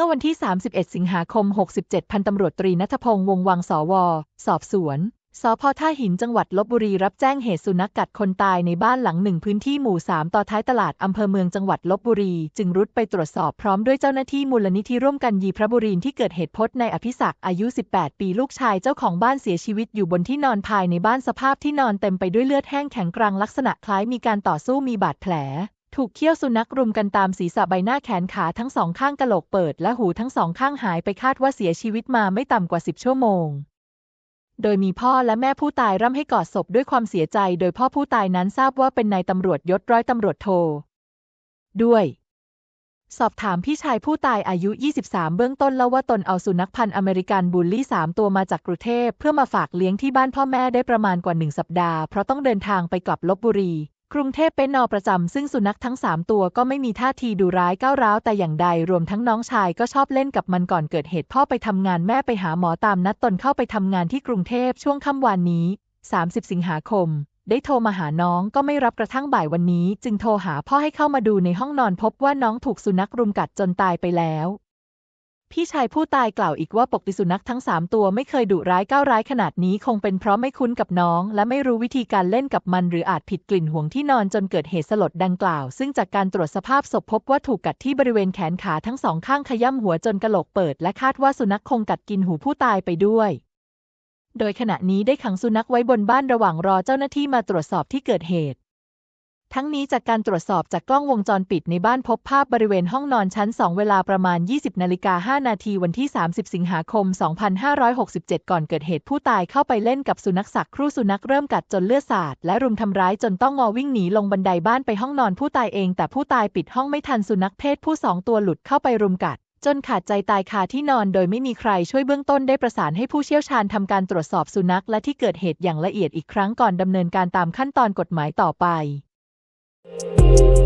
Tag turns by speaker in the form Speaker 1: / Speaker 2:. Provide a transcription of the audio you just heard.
Speaker 1: ื่อวันที่ 31 สิงหาคม 67 พันตำรวจตรีนัทพงษ์วงวังสว สอบสวน สพท่าหินจังหวัดลบบุรีรับแจ้งเหตุสุนัขกัดคนตายในบ้านหลังหนึ่งพื้นที่หมู่ 3 ต่อท้ายตลาดอำเภอเมืองจังหวัดลบบุรี จึงรุดไปตรวจสอบพร้อมด้วยเจ้าหน้าที่มูลนิธิร่วมกันยีพระบุรีที่เกิดเหตุพจน์ในอภิศักดิ์อายุ 18 ปีลูกชายเจ้าของบ้านเสียชีวิตอยู่บนที่นอนภายในบ้านสภาพที่นอนเต็มไปด้วยเลือดแห้งแข็งกรังลักษณะคล้ายมีการต่อสู้มีบาดแผล ถูกเขี้ยวสุนัขรุมกันตามศีรษะใบหน้าแขนขาทั้งสองข้างกะโหลกเปิดและหูทั้งสองข้างหายไปคาดว่าเสียชีวิตมาไม่ต่ำกว่า10ชั่วโมง โดยมีพ่อและแม่ผู้ตายร่ำให้กอดศพด้วยความเสียใจ โดยพ่อผู้ตายนั้นทราบว่าเป็นนายตำรวจยศร้อยตำรวจโท ด้วย สอบถามพี่ชายผู้ตายอายุ 23 เบื้องต้นเล่าว่าตนเอาสุนัขพันธุ์อเมริกันบูลลี่ 3 ตัวมาจากกรุงเทพเพื่อมาฝากเลี้ยงที่บ้านพ่อแม่ได้ประมาณกว่า1สัปดาห์เพราะต้องเดินทางไปกลับลบบุรี กรุงเทพเป็นนอประจำซึ่งสุนัขทั้ง3ตัวก็ไม่มีท่าทีดุร้ายก้าวร้าวแต่อย่างใดรวมทั้งน้องชายก็ชอบเล่นกับมันก่อนเกิดเหตุพ่อไปทำงานแม่ไปหาหมอตามนัดตนเข้าไปทำงานที่กรุงเทพช่วงค่ำวานนี้ 30 สิงหาคม ได้โทรมาหาน้องก็ไม่รับกระทั่งบ่ายวันนี้ จึงโทรหาพ่อให้เข้ามาดูในห้องนอนพบว่าน้องถูกสุนัขรุมกัดจนตายไปแล้ว พี่ชายผู้ตายกล่าวอีกว่าปกติสุนัขทั้ง3ตัวไม่เคยดุร้ายก้าวร้ายขนาดนี้คงเป็นเพราะไม่คุ้นกับน้อง และไม่รู้วิธีการเล่นกับมัน หรืออาจผิดกลิ่นห่วงที่นอนจนเกิดเหตุสลดดังกล่าว ซึ่งจากการตรวจสภาพศพพบว่าถูกกัดที่บริเวณแขนขาทั้งสองข้างขย่ำหัวจนกระโหลกเปิด และคาดว่าสุนัขคงกัดกินหูผู้ตายไปด้วยโดยขณะนี้ได้ขังสุนัขไว้บนบ้านระหว่างรอเจ้าหน้าที่มาตรวจสอบที่เกิดเหตุ ทั้งนี้จากการตรวจสอบจากกล้องวงจรปิดในบ้านพบภาพบริเวณห้องนอนชั้น 2 เวลาประมาณ 20นาฬิกา5นาทีวันที่ 30 สิงหาคม 2567 ก่อนเกิดเหตุผู้ตายเข้าไปเล่นกับสุนัขสักครู่สุนัขเริ่มกัดจนเลือดสาด และรุมทำร้ายจนต้องงอวิ่งหนีลงบันไดบ้านไปห้องนอนผู้ตายเองแต่ผู้ตายปิดห้องไม่ทันสุนัขเพศผู้สองตัวหลุดเข้าไปรุมกัดจนขาดใจตายคาที่นอนโดยไม่มีใครช่วยเบื้องต้นได้ประสานให้ผู้เชี่ยวชาญทำการตรวจสอบสุนัขและที่เกิดเหตุอย่างละเอียดอีกครั้งก่อนดำเนินการตามขั้นตอนกฎหมายต่อไป Thank you.